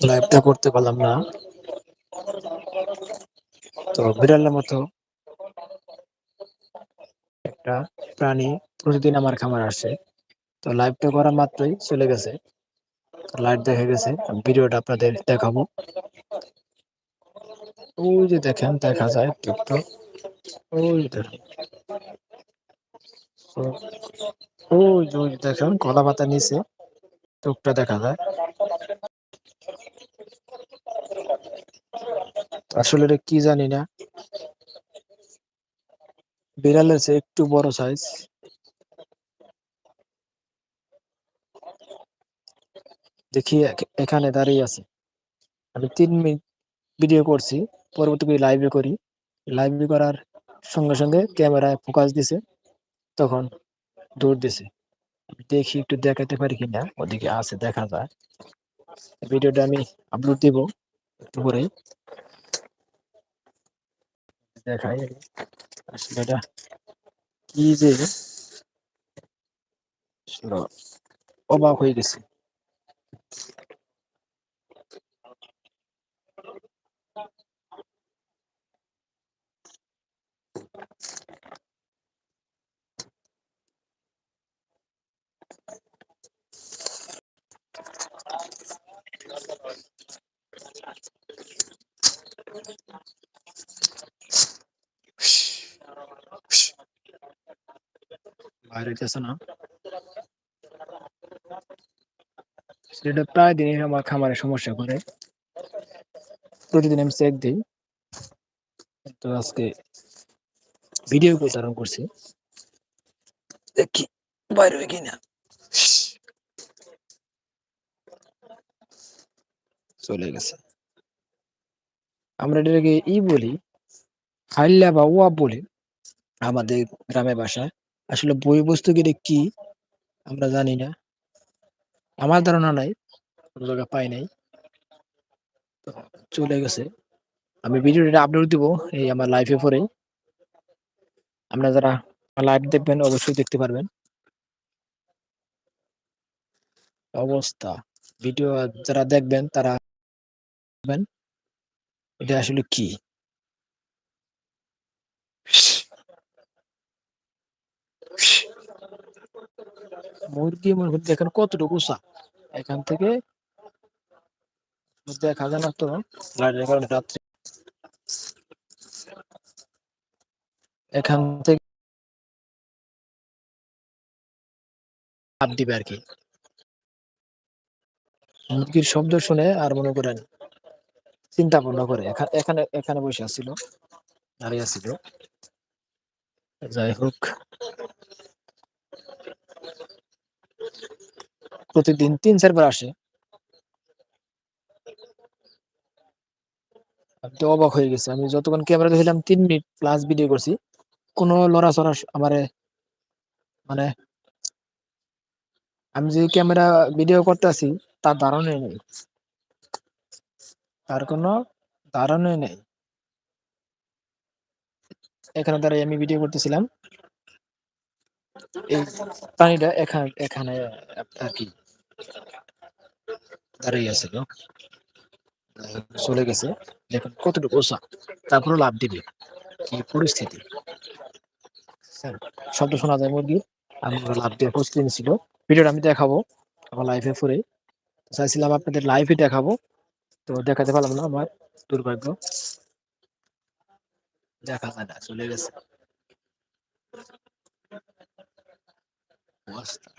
লাইভটা করতে পারলাম না। তো বিড়ালের মতো একটা প্রাণী প্রতিদিন আমার খামার আসে। তো লাইভটা করা মাত্রই চলে গেছে। লাইট দেখে গেছে, ভিডিওটা আপনাদের দেখাবো। ওই যে দেখেন, দেখা যায় একটু ওই দেখেন। ওই দেখেন কলা পাতা নিচে, চোখটা দেখা যায়। আসলে এটা কি জানি না। বিড়ালের চেয়ে একটু বড় সাইজ দেখি এখানে দাঁড়িয়ে আছে। আমি তিন মিনিট ভিডিও করছি, পরবর্তী লাইভে করি। লাইভে করার সঙ্গে সঙ্গে ক্যামেরায় ফোকাস দিছে, তখন দৌড় দিছে। দেখি একটু দেখাতে পারি কিনা ওদিকে আছে, দেখা যায়। ভিডিওটা আমি আপলোড দিব, একটু পরেই দেখাই আসলে এটা কি যে অবাক হয়ে গেছে। সেটা প্রায় দিনই আমার খামারে সমস্যা করে। প্রতিদিন আমি চেক দিই। তো আজকে ভিডিও প্রচারণ করছি। দেখি, বাইরে হয় কিনা। চলে গেছে। আমরা এটাকে ই বলি, হাইল্লা বা ওয়াব বলি, আমাদের গ্রামে ভাষায়। আসলে বই বস্তু কি কি আমরা জানি না। আমার ধারণা নাই, কোনো জায়গায় পাই নাই। চলে গেছে। আমি ভিডিওটা আপলোড দিব এই আমার লাইফে পরে। আপনারা যারা লাইভ দেখবেন, অবশ্যই দেখতে পারবেন। অবস্থা। ভিডিও যারা দেখবেন, তারা এটা আসলে কি? মুরগি মুরগি দেখেন কতটুকু উঁচা। এখান থেকে দেখা যায় না তো। লাইটের কারণে রাত্রে। এখান থেকে লাফ দিবে আর কি। মুরগির শব্দ শুনে আর মনে করেন চিন্তা ভাবনা করে। এখা- এখানে এখানে বসে আছিল দাঁড়িয়ে আছিল যাই হোক। প্রতিদিন তিন চারবার আসে। তো অবাক হয়ে গেছে। আমি যতক্ষণ ক্যামেরা দেখলাম তিন মিনিট প্লাস ভিডিও করছি। কোনো লড়াচড়া আমারে মানে আমি যে ক্যামেরা ভিডিও করতে আছি তার ধারণাই নেই। তার কোনো ধারণাই নেই। এখানে দাঁড়িয়ে আমি ভিডিও করতেছিলাম। এই প্রাণীটা এখানে এখানে আর কি দাঁড়িয়ে আছে চলে গেছে। দেখুন কতটুকু ওষা তারপরে লাভ দিবে কি পরিস্থিতি। শব্দ শোনা যায় মুরগি। আমি লাভ দিয়ে প্রস্তুতি নিছিল ভিডিওটা আমি দেখাবো আমার লাইফে পরে। চাইছিলাম আপনাদের লাইভে দেখাবো। তো দেখাতে পারলাম না আমার দুর্ভাগ্য। দেখা যায় না, চলে গেছে। অবস্থা।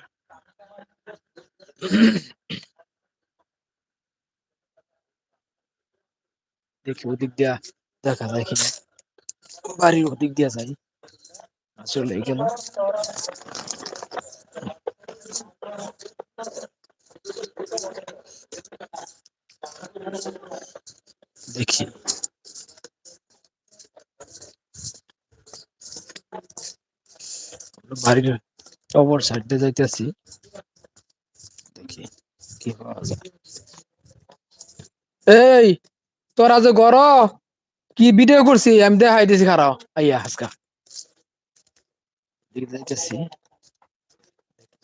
দেখি ওদিক দিয়া দেখা যায় কিনা। বাড়ির ওদিক দিয়া যাই। চলে গেল দেখি। বাড়ির অপর সাইড যাইতেছি। দেখি, কি পাওয়া যায়। এই, তোরা যে গর, কি ভিডিও করছি? আমি দেখাই দিছি খারাপ আইয়া হাসকা যাইতেছি।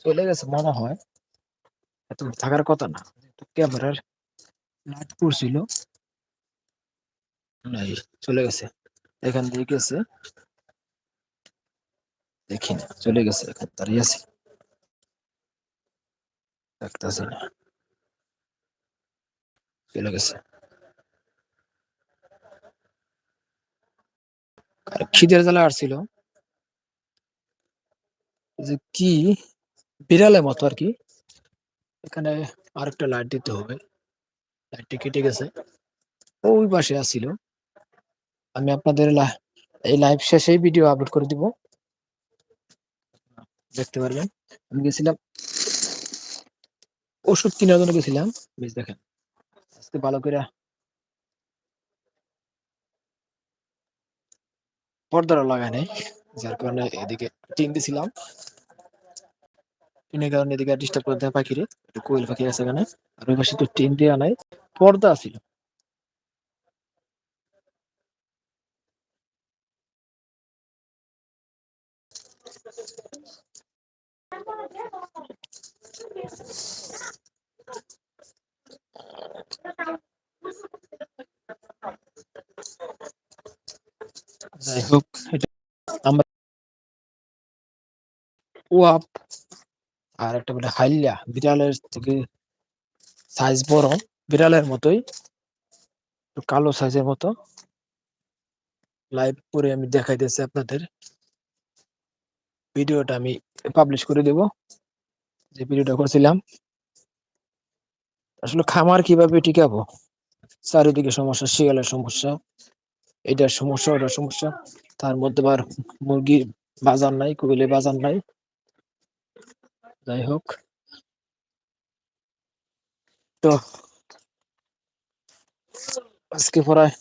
চলে গেছে মনে হয়। এত থাকার কথা না। ক্যামেরার লাইট পড়ছিল। চলে গেছে। এখান দিয়ে গেছে। দেখি না চলে গেছে দাঁড়িয়ে আছে দেখতেছি না চলে গেছে খিদের জ্বালা আসছিল যে কি বিড়ালের মতো আর কি এখানে আরেকটা লাইট দিতে হবে। লাইটটি কেটে গেছে। ওই পাশে আসছিল আমি আপনাদের এই লাইভ শেষেই ভিডিও আপলোড করে দিব। দেখতে পারবেন। আমি গেছিলাম ওষুধ কেনার জন্য গেছিলাম। বেশ, দেখেন। আজকে ভালো করে পর্দাটা লাগায় নাই, যার কারণে এদিকে টিন দিছিলাম। টিনের কারণে এদিকে ডিস্টার্ব করে দেয় পাখিরে। কোয়েল পাখি আছে এখানে। আর ওই পাশে তো টিন দেওয়া নাই, পর্দা ছিল। যাই হোক, এটা আমরা ওয়াপ আর একটা বলে হাইল্লা বিড়ালের থেকে সাইজ বড়, বিড়ালের মতোই কালো সাইজের মতো। লাইভ করে আমি দেখাইতেছি আপনাদের। ভিডিওটা আমি পাবলিশ করে দেব। যে ভিডিওটা করছিলাম। আসলে খামার কীভাবে টিকাবো? চারিদিকে সমস্যা, শিয়ালের সমস্যা, এটার সমস্যা, ওটার সমস্যা। তার মধ্যে আবার মুরগির বাজার নাই কোয়েলের বাজার নাই। যাই হোক। তো আজকে পড়ায়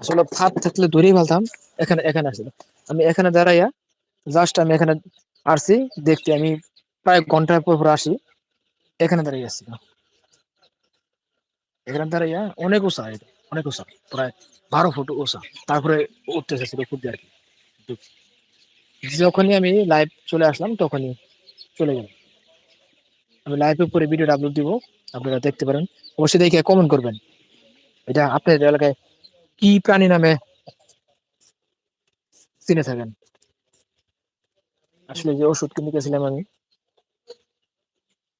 আসলে ফাঁদ থাকলে ধরেই ফেলতাম। এখানে এখানে আসলে। আমি এখানে দাঁড়াইয়া জাস্ট আমি এখানে আসছি, দেখতে আমি প্রায় ঘণ্টার পর পর আসি। এখানে দাঁড়িয়ে আসছি এখানে দাঁড়িয়ে অনেক উঁচা অনেক উঁচা, প্রায় বারো ফুট উঁচা। তারপরে উঠতে চাইছিল খুব আর কি। যখনই আমি লাইভ চলে আসলাম, তখনই চলে গেলাম। আমি লাইভ উপরে ভিডিওটা আপলোড দিব, আপনারা দেখতে পারেন। অবশ্যই দেখে কমেন্ট করবেন। এটা আপনাদের এলাকায় কি প্রাণী নামে চিনে থাকেন? আসলে যে ওষুধ কিনে গেছিলাম আমি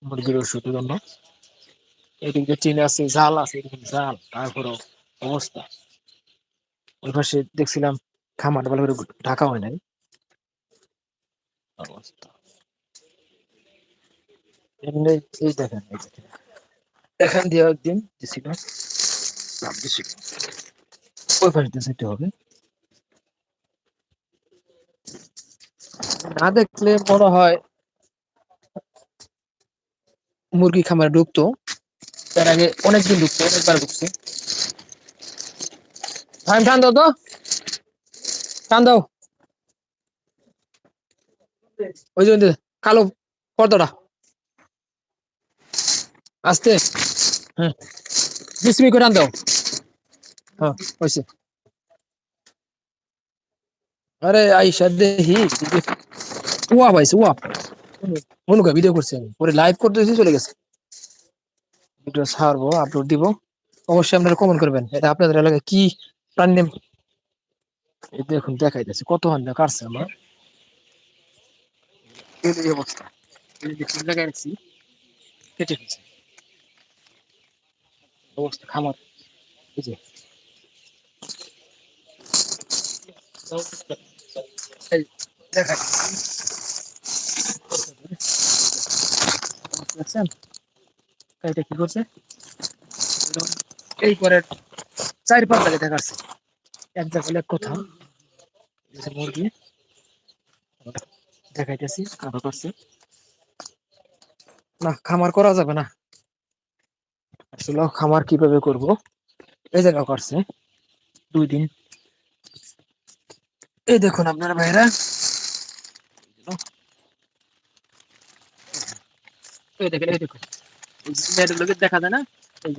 মুরগির ওষুধের জন্য এদিকে চিনে আছে জাল আছে এরকম জাল তারপরে অবস্থা। ওই পাশে দেখছিলাম খামার ভালো করে ঢাকা হয় নাই। অবস্থা। এমনি এই দেখেন এখান দিয়ে একদিন দিছিল ওই পাশে দিয়ে হবে। না দেখলে মনে হয় মুরগি খামারে ঢুকতো। তার আগে অনেকদিন ঢুকতো, অনেকবার ঢুকছে। কালো পর্দাটা। আস্তে। হ্যাঁ। বিসমি করে টান দাও। হ্যাঁ হয়েছে। আরে আইসা দেখি ওয়া পাইছে ওয়া অনুকা ভিডিও করছি আমি। পরে লাইভ করতে চলে গেছে। ভিডিও ছাড়বো আপলোড দিব। অবশ্যই আপনারা কমেন্ট করবেন। এটা আপনাদের এলাকায় কি প্রাণী নাম? দেখুন, দেখাইতেছে। কত হান্ডা কাটছে আমার। অবস্থা। জায়গায় রাখছি কেটে ফেলছে। অবস্থা খামার। এই যে। এই চার এক কোথাও মুরগি দেখাইতেছি না খামার করা যাবে না আসলে খামার কীভাবে করব এই জায়গা করছে দুই দিন এই দেখুন আপনারা ভাইরা। এই দেখেন দেখা যায় না? এই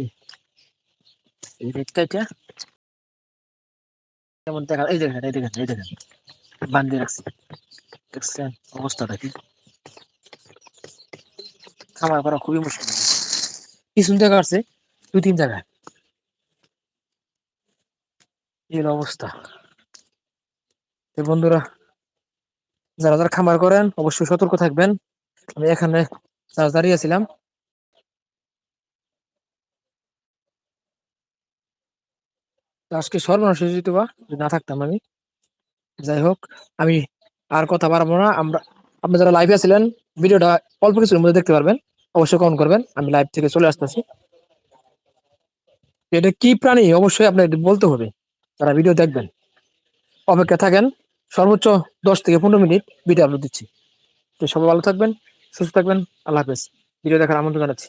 যেমন দেখা এই এই দেখেন এই দেখেন। বান্ধে রাখছি। দেখছেন খামার করা খুবই মুশকিল। পিছন থেকে আসছে দু তিন জায়গায়। এই অবস্থা। বন্ধুরা, যারা যারা খামার করেন, অবশ্যই সতর্ক থাকবেন। আমি এখানে দাঁড়িয়েছিলাম আজকে সর্বনাশ বা না থাকতাম আমি, যাই হোক, আমি আর কথা বাড়াবো না। আমরা, আপনি যারা লাইভে আছিলেন, ভিডিওটা অল্প কিছুর মধ্যে দেখতে পারবেন। অবশ্যই কমেন্ট করবেন। আমি লাইভ থেকে চলে আসতেছি। এটা কি প্রাণী? অবশ্যই আপনার বলতে হবে। তারা ভিডিও দেখবেন অপেক্ষা থাকেন। সর্বোচ্চ দশ থেকে পনেরো মিনিট ভিডিও আপলোড দিচ্ছি। তো সবাই ভালো থাকবেন, সুস্থ থাকবেন, আল্লাহ হাফেজ। ভিডিও দেখার আমন্ত্রণ জানাচ্ছি।